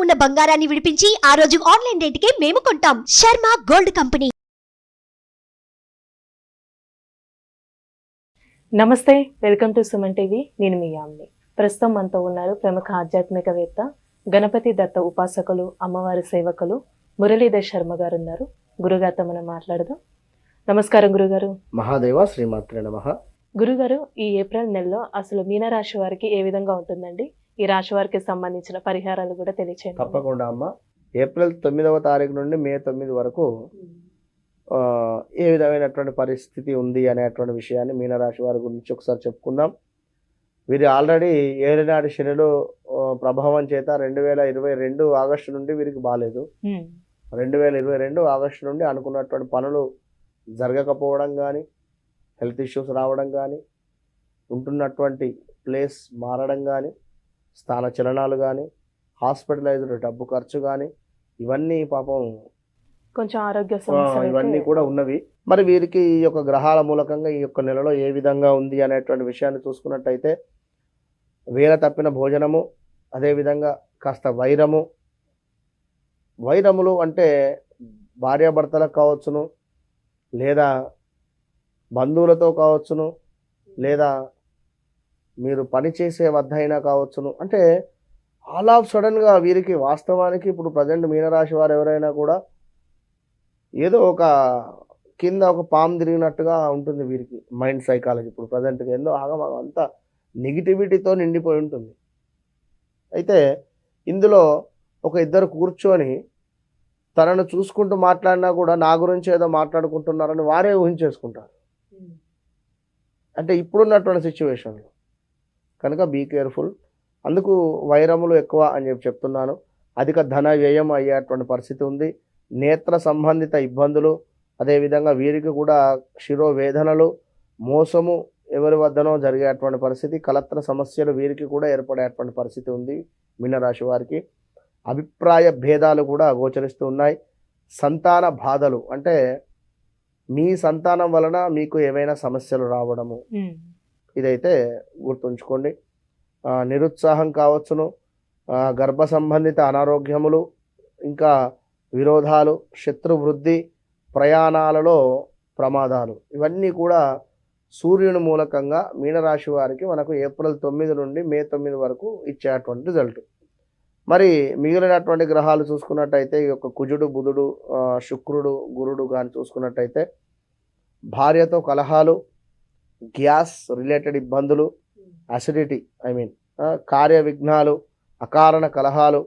ఉన్న బంగారాన్ని విడిపించి ఆ రోజు ఆన్లైన్ రేటుకే మేము కొంటాం. Sharma gold company. నమస్తే వెల్కమ్ టు సుమన్ టీవీ. నేను మీ యామ్ని. ప్రస్తుతం మనతో ఉన్నారు ప్రముఖ ఆధ్యాత్మికవేత్త గణపతి దత్త ఉపాసకులు అమ్మవారి సేవకులు మురళీధర్ శర్మ గారు ఉన్నారు గురుగారితో మనం మాట్లాడదాం. నమస్కారం గురుగారు. మహాదేవ శ్రీమాత్రే నమ. గురుగారు ఈ ఏప్రిల్ నెలలో అసలు మీనరాశి వారికి ఏ విధంగా ఉంటుందండి? ఈ రాశి వారికి సంబంధించిన పరిహారాలు కూడా తెలియచేయండి. తప్పకుండా అమ్మ. ఏప్రిల్ తొమ్మిదవ తారీఖు నుండి మే తొమ్మిది వరకు ఏ విధమైనటువంటి పరిస్థితి ఉంది అనేటువంటి విషయాన్ని మీనరాశి వారి గురించి ఒకసారి చెప్పుకుందాం. వీరి ఆల్రెడీ ఏలినాటి శనిలో ప్రభావం చేత రెండు వేల ఇరవై రెండు ఆగస్టు నుండి వీరికి బాగాలేదు రెండు వేల ఇరవై రెండు ఆగస్టు నుండి అనుకున్నటువంటి పనులు జరగకపోవడం కానీ హెల్త్ ఇష్యూస్ రావడం కానీ ఉంటున్నటువంటి ప్లేస్ మారడం కానీ స్థాన చలనాలు కానీ హాస్పిటలైజ్డ్ డబ్బు ఖర్చు కానీ ఇవన్నీ పాపం కొంచెం ఆరోగ్య ఇవన్నీ కూడా ఉన్నవి. మరి వీరికి ఈ యొక్క గ్రహాల మూలకంగా ఈ యొక్క నెలలో ఏ విధంగా ఉంది అనేటువంటి విషయాన్ని చూసుకున్నట్టయితే వేల తప్పిన భోజనము అదేవిధంగా కాస్త వైరము. వైరములు అంటే భార్యాభర్తలకు కావచ్చును లేదా బంధువులతో కావచ్చును లేదా మీరు పనిచేసే వద్ద అయినా కావచ్చును. అంటే ఆల్ ఆఫ్ సడన్గా వీరికి వాస్తవానికి ఇప్పుడు ప్రజెంట్ మీనరాశి వారు ఎవరైనా కూడా ఏదో ఒక కింద ఒక పాము తిరిగినట్టుగా ఉంటుంది వీరికి మైండ్ సైకాలజీ. ఇప్పుడు ప్రజెంట్గా ఏందో ఆగమాగం అంతా నెగిటివిటీతో నిండిపోయి ఉంటుంది. అయితే ఇందులో ఒక ఇద్దరు కూర్చొని తనను చూసుకుంటూ మాట్లాడినా కూడా నా గురించి ఏదో మాట్లాడుకుంటున్నారని వారే ఊహించేసుకుంటారు. అంటే ఇప్పుడున్నటువంటి సిచ్యువేషన్లో కనుక బీ కేర్ఫుల్ అందుకు వైరములు ఎక్కువ అని చెప్పి చెప్తున్నాను. అధిక ధన వ్యయం అయ్యేటువంటి పరిస్థితి ఉంది. నేత్ర సంబంధిత ఇబ్బందులు అదేవిధంగా వీరికి కూడా శిరోవేదనలు మోసము ఎవరి వద్దనో జరిగేటువంటి పరిస్థితి కలత్ర సమస్యలు వీరికి కూడా ఏర్పడేటువంటి పరిస్థితి ఉంది మీనరాశి వారికి. అభిప్రాయ భేదాలు కూడా గోచరిస్తూ ఉన్నాయి. సంతాన బాధలు అంటే మీ సంతానం వలన మీకు ఏవైనా సమస్యలు రావడము. ఇదైతే గుర్తుంచుకోండి. నిరుత్సాహం కావచ్చును. గర్భ సంబంధిత అనారోగ్యములు ఇంకా విరోధాలు శత్రువృద్ధి ప్రయాణాలలో ప్రమాదాలు ఇవన్నీ కూడా సూర్యుని మూలకంగా మీనరాశి వారికి మనకు ఏప్రిల్ తొమ్మిది నుండి మే తొమ్మిది వరకు ఇచ్చేటువంటి రిజల్ట్. మరి మిగిలినటువంటి గ్రహాలు చూసుకున్నట్టయితే ఈ యొక్క కుజుడు బుధుడు శుక్రుడు గురుడు కానీ చూసుకున్నట్టయితే భార్యతో కలహాలు గ్యాస్ రిలేటెడ్ ఇబ్బందులు అసిడిటీ ఐ మీన్ కార్య విఘ్నాలు అకారణ కలహాలు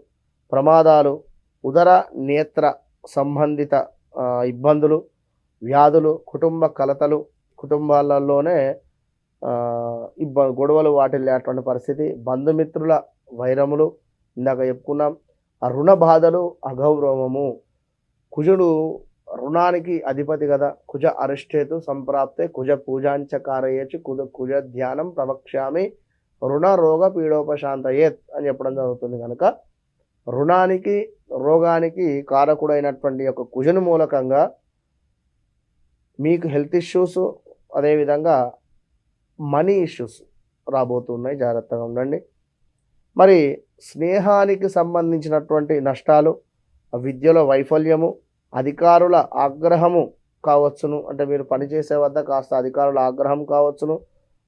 ప్రమాదాలు ఉదర నేత్ర సంబంధిత ఇబ్బందులు వ్యాధులు కుటుంబ కలతలు కుటుంబాలలోనే ఇబ్బ గొడవలు వాటిల్లేటువంటి పరిస్థితి బంధుమిత్రుల వైరములు ఇందాక చెప్పుకున్నాం ఆ రుణ బాధలు అగౌరవము. కుజుడు రుణానికి అధిపతి కదా కుజ అరిష్టేతు సంప్రాప్తే కుజ పూజాంచ కారయేచి కుజ కుజ ధ్యానం ప్రవక్ష్యామి రుణ రోగ పీడోపశాంతయేత్ అని చెప్పడం జరుగుతుంది కనుక రుణానికి రోగానికి కారకుడైనటువంటి యొక్క కుజను మూలకంగా మీకు హెల్త్ ఇష్యూస్ అదేవిధంగా మనీ ఇష్యూస్ రాబోతున్నాయి. జాగ్రత్తగా ఉండండి. మరి స్నేహానికి సంబంధించినటువంటి నష్టాలు విద్యలో వైఫల్యము అధికారుల ఆగ్రహము కావచ్చును. అంటే మీరు పనిచేసే వద్ద కాస్త అధికారుల ఆగ్రహం కావచ్చును.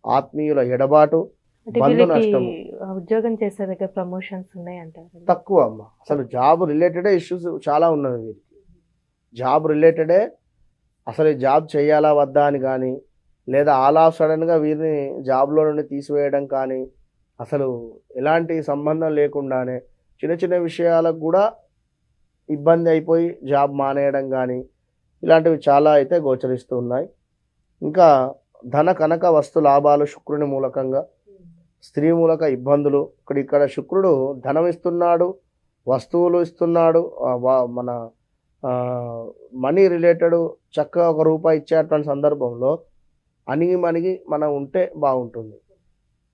ఆత్మీయుల ఎడబాటు. ఉద్యోగం చేసే దగ్గర ప్రమోషన్స్ ఉన్నాయి అంటారు తక్కువ అమ్మ. అసలు జాబ్ రిలేటెడే ఇష్యూస్ చాలా ఉన్నవి వీరికి జాబ్ రిలేటెడే అసలు జాబ్ చేయాలా వద్దా అని కానీ లేదా ఆల్ ఆఫ్ సడన్గా వీరిని జాబ్లో నుండి తీసివేయడం కానీ అసలు ఎలాంటి సంబంధం లేకుండానే చిన్న చిన్న విషయాలకు కూడా ఇబ్బంది అయిపోయి జాబ్ మానేయడం కానీ ఇలాంటివి చాలా అయితే గోచరిస్తూ ఉన్నాయి. ఇంకా ధన కనక వస్తు లాభాలు శుక్రుని మూలకంగా స్త్రీ మూలక ఇబ్బందులు. ఇక్కడ ఇక్కడ శుక్రుడు ధనం ఇస్తున్నాడు వస్తువులు ఇస్తున్నాడు వా- మన మనీ రిలేటెడ్ చక్కగా ఒక రూపాయి ఇచ్చేటువంటి సందర్భంలో అణిగి మణిగి మనం ఉంటే బాగుంటుంది.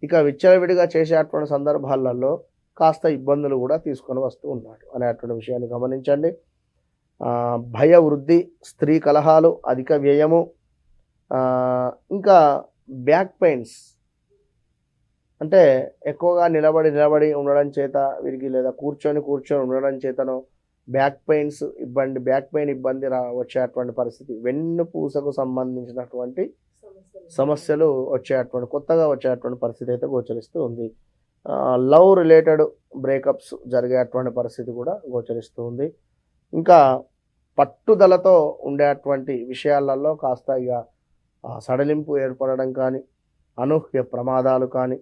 ఇక విచ్చలవిడిగా చేసేటువంటి సందర్భాలలో కాస్త ఇబ్బందులు కూడా తీసుకొని వస్తూ ఉన్నాడు అనేటువంటి విషయాన్ని గమనించండి. భయ వృద్ధి స్త్రీ కలహాలు అధిక వ్యయము ఇంకా బ్యాక్ పెయిన్స్. అంటే ఎక్కువగా నిలబడి నిలబడి ఉండడం చేత వీరికి లేదా కూర్చొని కూర్చొని ఉండడం చేతనో బ్యాక్ పెయిన్స్ ఇబ్బంది బ్యాక్ పెయిన్ ఇబ్బంది రా వచ్చేటువంటి పరిస్థితి. వెన్నుపూసకు సంబంధించినటువంటి సమస్యలు వచ్చేటువంటి కొత్తగా వచ్చేటువంటి పరిస్థితి అయితే గోచరిస్తూ ఉంది. లవ్ రిలేటెడ్ బ్రేకప్స్ జరిగేటువంటి పరిస్థితి కూడా గోచరిస్తుంది. ఇంకా పట్టుదలతో ఉండేటువంటి విషయాలలో కాస్త ఇక సడలింపు ఏర్పడడం కానీ అనూహ్య ప్రమాదాలు కానీ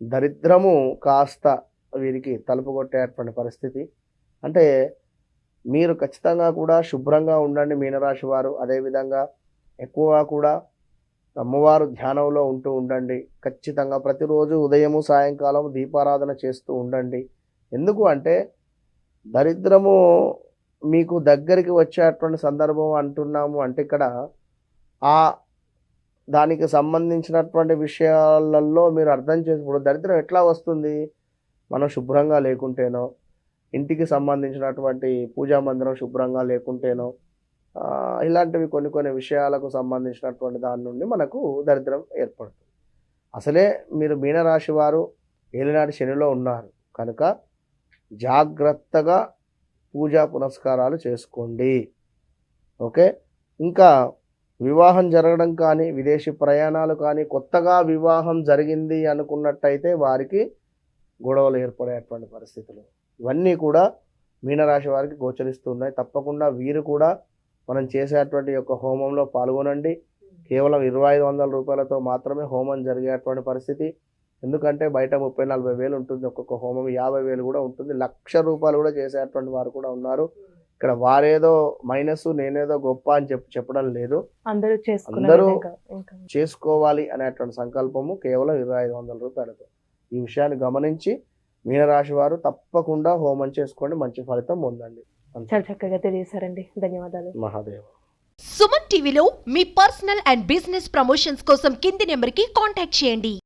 దరిద్రము కాస్త వీరికి తలుపు కొట్టేటువంటి పరిస్థితి. అంటే మీరు ఖచ్చితంగా కూడా శుభ్రంగా ఉండండి మీనరాశి వారు. అదేవిధంగా ఎక్కువగా కూడా అమ్మవారు ధ్యానంలో ఉంటూ ఉండండి. ఖచ్చితంగా ప్రతిరోజు ఉదయము సాయంకాలం దీపారాధన చేస్తూ ఉండండి. ఎందుకు అంటే దరిద్రము మీకు దగ్గరికి వచ్చేటువంటి సందర్భం అంటున్నాము అంటే ఇక్కడ ఆ దానికి సంబంధించినటువంటి విషయాలలో మీరు అర్థం చేసినప్పుడు దరిద్రం ఎట్లా వస్తుంది? మనం శుభ్రంగా లేకుంటేనో ఇంటికి సంబంధించినటువంటి పూజా మందిరం శుభ్రంగా లేకుంటేనో ఇలాంటివి కొన్ని కొన్ని విషయాలకు సంబంధించినటువంటి దాని నుండి మనకు దరిద్రం ఏర్పడుతుంది. అసలే మీరు మీనరాశి వారు ఏలినాటి శనిలో ఉన్నారు. కనుక జాగ్రత్తగా పూజా పునస్కారాలు చేసుకోండి. ఓకే? ఇంకా వివాహం జరగడం కానీ విదేశీ ప్రయాణాలు కానీ కొత్తగా వివాహం జరిగింది అనుకున్నట్టయితే వారికి గొడవలు ఏర్పడేటువంటి పరిస్థితులు. ఇవన్నీ కూడా మీనరాశి వారికి గోచరిస్తున్నాయి తప్పకుండా వీరు కూడా మనం చేసేటువంటి యొక్క హోమంలో పాల్గొనండి. కేవలం ఇరవై ఐదు వందల రూపాయలతో మాత్రమే హోమం జరిగేటువంటి పరిస్థితి. ఎందుకంటే బయట ముప్పై నలభై వేలు ఉంటుంది. ఒక్కొక్క హోమం యాభై వేలు కూడా ఉంటుంది. లక్ష రూపాయలు కూడా చేసేటువంటి వారు కూడా ఉన్నారు. ఇక్కడ వారేదో మైనస్ నేనేదో గొప్ప అని చెప్పి చెప్పడం లేదు. అందరూ అందరూ- చేసుకోవాలి అనేటువంటి సంకల్పము కేవలం ఇరవై ఐదు వందల రూపాయలతో. ఈ విషయాన్ని గమనించి మీనరాశి వారు తప్పకుండా హోమం చేసుకోండి. మంచి ఫలితం పొందండి. చాలా చక్కగా తెలియజేశారండి. ధన్యవాదాలు. మహాదేవ. సుమన్ టీవీలో మీ పర్సనల్ అండ్ బిజినెస్ ప్రమోషన్స్ కోసం కింది నెంబర్కి కాంటాక్ట్ చేయండి.